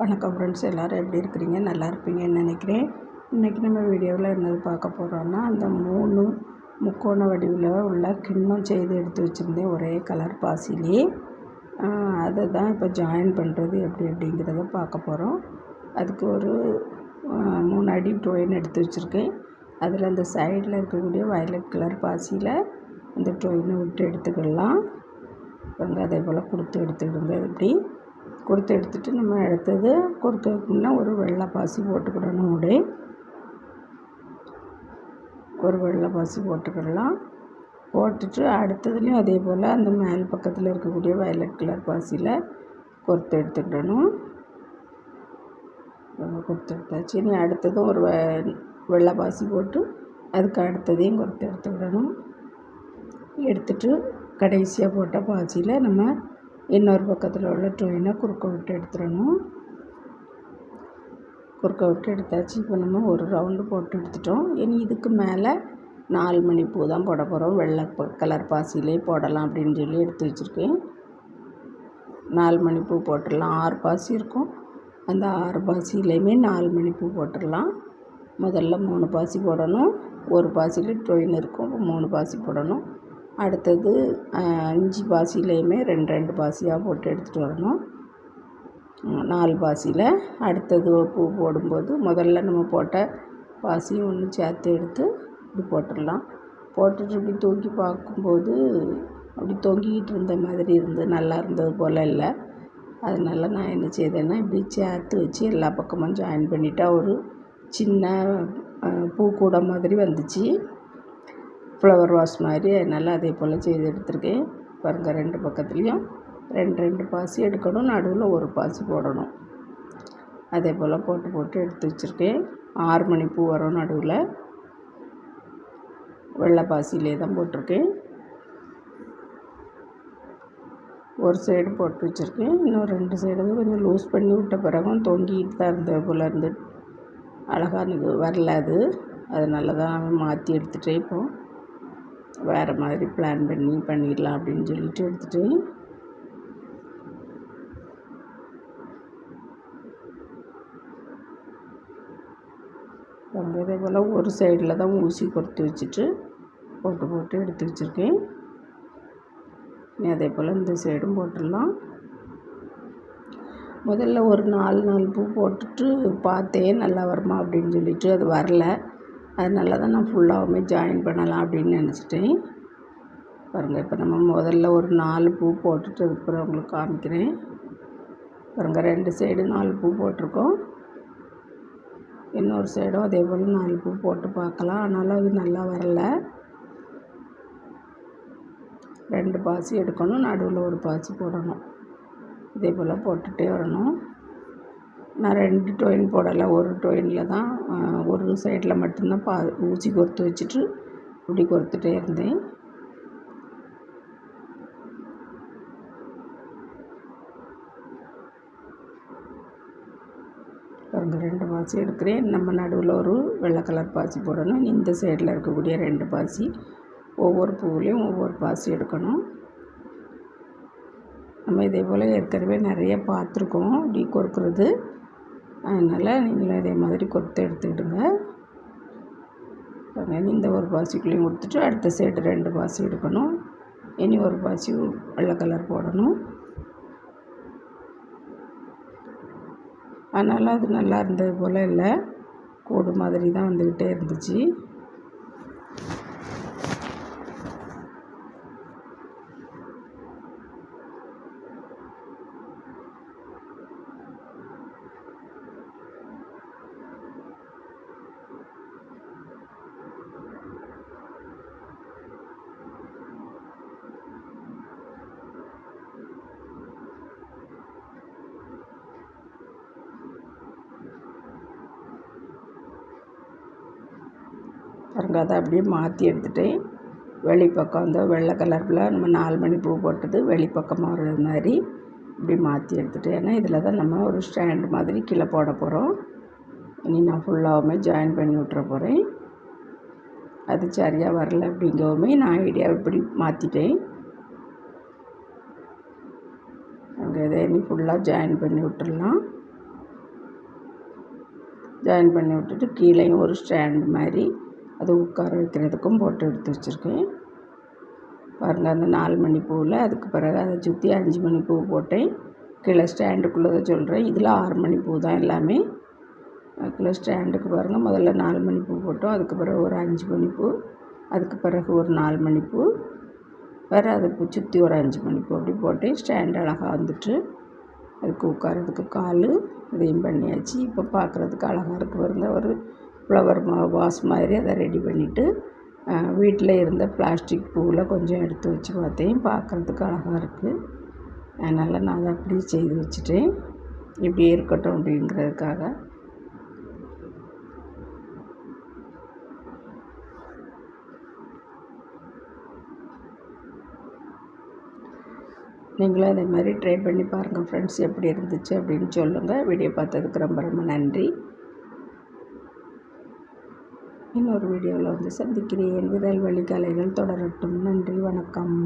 வணக்கம் ஃப்ரெண்ட்ஸ் எல்லோரும் எப்படி இருக்கிறீங்க? நல்லா இருப்பீங்கன்னு நினைக்கிறேன். இன்றைக்கி நம்ம வீடியோவில் என்னது பார்க்க போகிறோன்னா அந்த மூணு முக்கோண வடிவில் உள்ள கிண்ணம் செய்து எடுத்து வச்சுருந்தேன் ஒரே கலர் பாசிலே அதை தான் இப்போ ஜாயின் பண்ணுறது எப்படி அப்படிங்கிறத பார்க்க போகிறோம் அதுக்கு ஒரு மூணு அடி டொயின் எடுத்து வச்சுருக்கேன். அதில் அந்த சைடில் இருக்கக்கூடிய வயலட் கலர் பாசியில் அந்த டொயினை விட்டு எடுத்துக்கிடலாம் வந்து அதே போல் கொடுத்து எடுத்துக்கிடுங்க இப்படி கொடுத்து எடுத்துகிட்டு நம்ம அடுத்தது கொடுக்கறதுக்கு ஒரு வெள்ளை பாசி போட்டுக்கிடணும் அப்படியே ஒரு வெள்ளை பாசி போட்டுக்கிடலாம். போட்டுட்டு அடுத்ததுலேயும் அதே போல் அந்த மேல் பக்கத்தில் இருக்கக்கூடிய வயலட் கலர் பாசியில் கொறுத்து எடுத்துக்கிடணும். கொடுத்து எடுத்தாச்சு. இனி அடுத்ததும் ஒரு வெள்ளை பாசி போட்டு அதுக்கு அடுத்ததையும் கொறுத்து எடுத்துக்கிடணும். எடுத்துட்டு கடைசியாக போட்ட பாசியில் நம்ம இன்னொரு பக்கத்தில் உள்ள ட்ரெயினை குறுக்க விட்டு எடுத்துடணும். குறுக்க விட்டு எடுத்தாச்சு. இப்போ நம்ம ஒரு ரவுண்டு போட்டு எடுத்துட்டோம். இனி இதுக்கு மேலே நாலு மணி பூ தான் போட போகிறோம் வெள்ளை கலர் பாசிலே போடலாம் அப்படின்னு சொல்லி எடுத்து வச்சுருக்கேன். நாலு மணி பூ போட்டுடலாம். ஆறு பாசி இருக்கும். அந்த ஆறு பாசிலையுமே நாலு மணி பூ போட்டுடலாம். முதல்ல மூணு பாசி போடணும். ஒரு பாசியில் ட்ரெயின் இருக்கும். மூணு பாசி போடணும். அடுத்தது அஞ்சு பாசிலையுமே ரெண்டு ரெண்டு பாசியாக போட்டு எடுத்துகிட்டு வரணும். நாலு பாசியில். அடுத்தது பூ போடும்போது முதல்ல நம்ம போட்ட பாசியும் ஒன்று சேர்த்து எடுத்து இப்படி போட்டுடலாம். போட்டுட்டு இப்படி தூக்கி பார்க்கும்போது அப்படி தொங்கிக்கிட்டு இருந்த மாதிரி இருந்து நல்லா இருந்தது போல் இல்லை. அதனால் நான் என்ன செய்தேன்னா இப்படி சேர்த்து வச்சு எல்லா பக்கமும் ஜாயின் பண்ணிட்டா ஒரு சின்ன பூக்கூடம் மாதிரி வந்துச்சு. ஃப்ளவர் வாஷ் மாதிரி நல்லா அதே போல் செய்து எடுத்திருக்கேன். பாருங்கள் ரெண்டு பக்கத்துலேயும் ரெண்டு ரெண்டு பாசி எடுக்கணும். நடுவில் ஒரு பாசி போடணும். அதே போல் போட்டு போட்டு எடுத்து வச்சுருக்கேன். ஆறு மணி பூ வரும் நடுவில். வெள்ளை பாசிலே தான் போட்டிருக்கேன். ஒரு சைடு போட்டு வச்சுருக்கேன். இன்னும் ரெண்டு சைடு கொஞ்சம் லூஸ் பண்ணி விட்ட பிறகும் தொங்கிட்டு தான் இருந்த போல் இருந்து. அழகாக எனக்கு வரல அது. அதனால தான் மாற்றி எடுத்துகிட்டே இப்போது வேறு மாதிரி பிளான் பண்ணி பண்ணிடலாம் அப்படின்னு சொல்லிட்டு எடுத்துகிட்டு ரொம்ப இதே போல் ஒரு சைடில் தான் ஊசி கொடுத்து வச்சுட்டு போட்டு போட்டு எடுத்து வச்சுருக்கேன். நீ அதே போல் இந்த சைடும் போட்டுடலாம். முதல்ல ஒரு நாலு நாலு பூ போட்டுட்டு பார்த்தேன் நல்லா வருமா அப்படின்னு சொல்லிட்டு அது வரல. அதனால தான் நான் ஃபுல்லாகவுமே ஜாயின் பண்ணலாம் அப்படின்னு நினச்சிட்டேன். பாருங்கள் இப்போ நம்ம முதல்ல ஒரு நாலு பூ போட்டுட்டு அதுக்கப்புறம் உங்களுக்கு காமிக்கிறேன். பாருங்கள் ரெண்டு சைடு நாலு பூ போட்டிருக்கோம். இன்னொரு சைடும் அதே போல் நாலு பூ போட்டு பார்க்கலாம். ஆனாலும் அது நல்லா வரல. ரெண்டு பாசி எடுக்கணும் நடுவில் ஒரு பாசி போடணும். இதே போல் போட்டுகிட்டே வரணும். நான் ரெண்டு டொயின் போடலை ஒரு டொயினில் தான் ஒரு சைடில் மட்டும்தான் பா ஊசி கொறுத்து வச்சுட்டு இப்படி கொறுத்துட்டே இருந்தேன். பாருங்கள் ரெண்டு பாசி எடுக்கிறேன். நம்ம நடுவில் ஒரு வெள்ளை கலர் பாசி போடணும். இந்த சைடில் இருக்கக்கூடிய ரெண்டு பாசி ஒவ்வொரு பூவிலையும் ஒவ்வொரு பாசி எடுக்கணும். நம்ம இதே போல் ஏற்கனவே நிறைய பார்த்துருக்கோம். இப்படி கொடுக்குறது அதனால் நீங்களும் இதே மாதிரி கொத்து எடுத்துக்கிடுங்க. இந்த ஒரு பாசிக்குள்ளேயும் கொடுத்துட்டு அடுத்த சைடு ரெண்டு பாசி எடுக்கணும். இனி ஒரு பாசி வெள்ளை கலர் போடணும். அதனால் அது நல்லா இருந்தது போல் இல்லை. கூடு மாதிரி தான் வந்துக்கிட்டே இருந்துச்சு. பாருங்கள் அதை அப்படியே மாற்றி எடுத்துகிட்டேன் வெளிப்பக்கம் வந்து வெள்ளை கலரில் நம்ம நாலு மணி பூ போட்டது வெளிப்பக்கமாக வர்றது மாதிரி இப்படி மாற்றி எடுத்துகிட்டேன் ஏன்னா இதில் தான் நம்ம ஒரு ஸ்டாண்டு மாதிரி கீழே போட போகிறோம் இனி நான் ஃபுல்லாகவுமே ஜாயின் பண்ணி விட்ற போகிறேன் அது சரியாக வரல அப்படிங்கவுமே நான் ஐடியா இப்படி மாற்றிட்டேன் அங்கே இதை இனி ஃபுல்லாக ஜாயின் பண்ணி விட்டுடலாம் ஜாயின் பண்ணி விட்டுட்டு கீழேயும் ஒரு ஸ்டாண்ட் மாதிரி அது உட்கார வைக்கிறதுக்கும் போட்டு எடுத்து வச்சுருக்கேன். பாருங்கள் அந்த நாலு மணி பூவில் அதுக்கு பிறகு அதை சுற்றி அஞ்சு மணி பூ போட்டேன். கீழே ஸ்டாண்டுக்குள்ளே தான் சொல்கிறேன் இதில் ஆறு மணி பூ தான் எல்லாமே. கீழே ஸ்டாண்டுக்கு பாருங்கள் முதல்ல நாலு மணி பூ போட்டோம். அதுக்கு பிறகு ஒரு அஞ்சு மணி பூ அதுக்கு பிறகு ஒரு நாலு மணி பூ. வேறு அதை சுற்றி ஒரு அஞ்சு மணி பூ அப்படி போட்டேன். ஸ்டாண்டு அழகாக வந்துட்டு அதுக்கு உட்காரதுக்கு கால் இதையும் பண்ணியாச்சு. இப்போ பார்க்குறதுக்கு அழகாக இருக்குது பாருங்கள் ஒரு ஃப்ளவர் மா வாஸ் மாதிரி அதை ரெடி பண்ணிவிட்டு வீட்டில் இருந்த பிளாஸ்டிக் பூவில் கொஞ்சம் எடுத்து வச்சு பார்த்தேன். பார்க்குறதுக்கு அழகாக இருக்குது அதனால் நான் அதை அப்படியே செய்து வச்சுட்டேன். இப்படியே இருக்கட்டும் அப்படிங்கிறதுக்காக. நீங்களும் அதே மாதிரி ட்ரை பண்ணி பாருங்கள் ஃப்ரெண்ட்ஸ் எப்படி இருந்துச்சு அப்படின்னு சொல்லுங்கள் வீடியோ பார்த்ததுக்கு ரொம்ப ரொம்ப நன்றி. இன்னொரு வீடியோவில் வந்து சந்திக்கிறேன். விரல் வழி கலைகள் தொடரட்டும். நன்றி வணக்கம்.